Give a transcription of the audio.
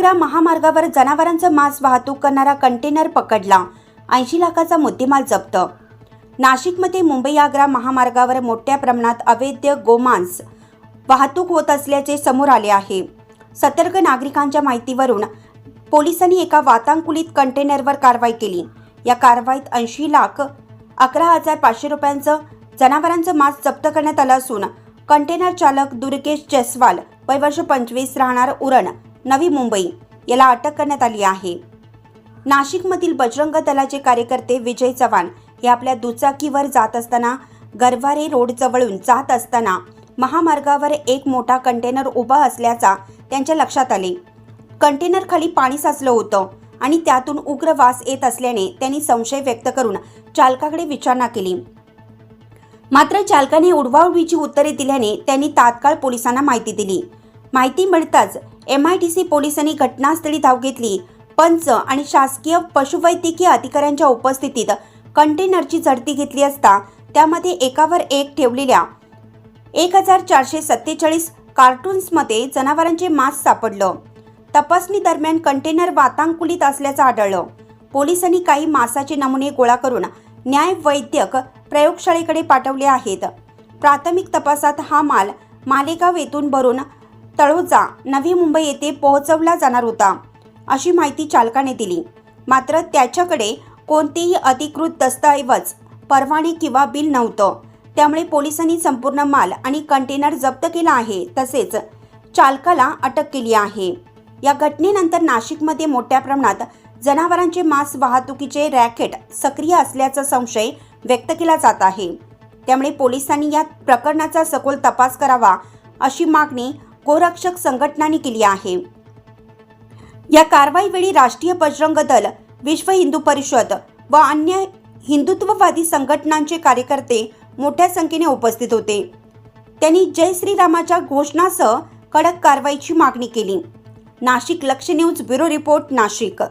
आग्रा महामार्गावर जनावरांचं मांस वाहतूक करणारा कंटेनर पकडला. ऐंशी लाखाचा मुद्देमाल जप्त. नाशिकमध्ये मुंबई आग्रा महामार्गावर मोठ्या प्रमाणात अवैध गोमांस वाहतूक होत असल्याचे समोर आले आहे. सतर्क नागरिकांच्या माहितीवरून पोलिसांनी एका वातांकुलित कंटेनरवर कारवाई केली. या कारवाईत ऐंशी लाख अकरा हजार पाचशे रुपयांचं जनावरांचं मांस जप्त करण्यात आलं असून कंटेनर चालक दुर्गेश जयस्वाल वय वर्ष पंचवीस राहणार उरण नवी मुंबई याला अटक करण्यात आली आहे. नाशिकमधील बजरंग दलाचे कार्यकर्ते विजय चव्हाण हे आपल्या दुचाकीवर जात असताना गरवारे रोड जवळून जात असताना महामार्गावर एक मोठा कंटेनर उभा असल्याचा त्यांच्या लक्षात आले. कंटेनर खाली पाणी साचलं होतं आणि त्यातून उग्र वास येत असल्याने त्यांनी संशय व्यक्त करून चालकाकडे विचारणा केली. मात्र चालकाने उडवाउडवीची उत्तरे दिल्याने त्यांनी तात्काळ पोलिसांना माहिती दिली. माहिती मिळताच एम आय टी सी पोलिसांनी घटनास्थळी धाव घेतली. पंच आणि शासकीय पशुवैद्यकीय अधिकाऱ्यांच्या उपस्थितीत कंटेनरची झडती घेतली असता त्यामध्ये एकावर एक ठेवलेल्या एक हजार चारशे सत्तेचाळीस कार्टून्समध्ये जनावरांचे मांस सापडलं. तपासणी दरम्यान कंटेनर वातांकुलित असल्याचं आढळलं. पोलिसांनी काही मांसाचे नमुने गोळा करून न्याय वैद्यक प्रयोगशाळेकडे पाठवले आहेत. प्राथमिक तपासात हा माल मालेगाव येथून भरून तळोजा नवी मुंबई येथे पोहोचवला जाणार होता. अशी माहिती चालकाने दिली. मात्र त्याच्याकडे कोणतेही अधिकृत दस्तऐवज परवाने किंवा बिल नव्हतं. त्यामुळे पोलिसांनी संपूर्ण माल आणि कंटेनर जप्त केला आहे तसेच चालकाला अटक केली आहे. या घटनेनंतर नाशिकमध्ये मोठ्या प्रमाणात जनावरांचे मांस वाहतुकीचे रॅकेट सक्रिय असल्याचा संशय व्यक्त केला जात आहे. त्यामुळे पोलिसांनी या प्रकरणाचा सखोल तपास करावा अशी मागणी गोरक्षक संघटनांनी केली आहे. या कारवाईवेळी राष्ट्रीय बजरंग दल विश्व हिंदू परिषद व अन्य हिंदुत्ववादी संघटनांचे कार्यकर्ते मोठ्या संख्येने उपस्थित होते. त्यांनी जय श्रीरामाच्या घोषणासह कडक कारवाईची मागणी केली. नाशिक लक्ष न्यूज ब्युरो रिपोर्ट नाशिक.